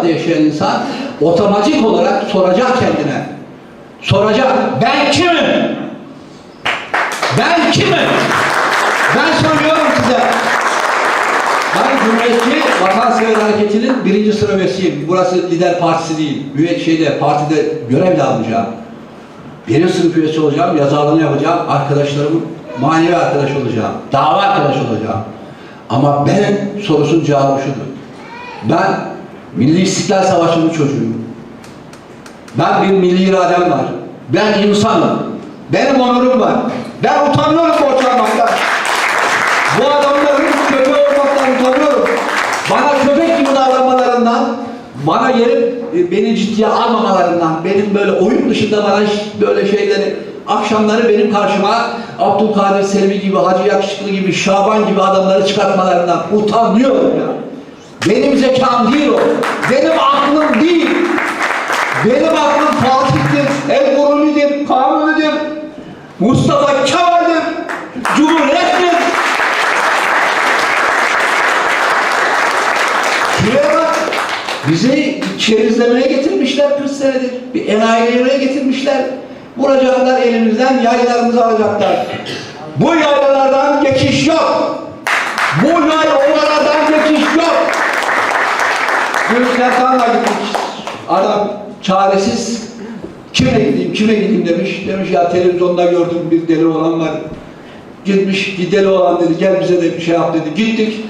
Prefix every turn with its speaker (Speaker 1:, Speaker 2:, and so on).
Speaker 1: Yozgat'ta yaşayan insan otomatik olarak soracak kendine. Soracak. Ben kimim? Ben kimim? Ben soruyorum size. Ben Cumhuriyetçi Vatansever Hareketi'nin birinci sıra üyesiyim. Burası lider partisi değil. Üye şeyde, partide görev de almayacağım. Birinci sınıf üyesi olacağım, yazarlığını yapacağım. Arkadaşlarımın manevi arkadaş olacağım. Dava arkadaş olacağım. Ama benim sorusun cevabı şudur. Ben Milli İstiklal Savaşı'nın çocuğuyum. Ben bir milli iradem var. Ben insanım. Benim onurum var. Ben utanıyorum borçlanmaktan. Bu adamların köpeği olmaktan utanıyorum. Bana köpek gibi davranmalarından, bana gelip e, beni ciddiye almamalarından, benim böyle oyun dışında bana böyle şeyleri, akşamları benim karşıma Abdülkadir Selvi gibi, Hacı Yakışıklı gibi, Şaban gibi adamları çıkartmalarından utanıyorum ya. Benim zekam değil o. Benim aklım değil. Benim aklım Fatih'tir, El Gurumi'dir, Kanuni'dir, Mustafa Kemal'dir, Cumhuriyet'tir. Şuraya. Bizi çerezlemeye getirmişler 40 senedir. Bir enayiliğe getirmişler. Vuracaklar elimizden, yaylarımızı alacaklar. Bu yaylalardan geçiş yok. Bu yaylalardan geçiş yok. Gülüş Erkan'la gittik. Adam çaresiz. Kime gideyim, kime gideyim demiş. Demiş ya televizyonda gördüm bir deli olan var. Gitmiş bir deli olan dedi gel bize de bir şey yap dedi. Gittik.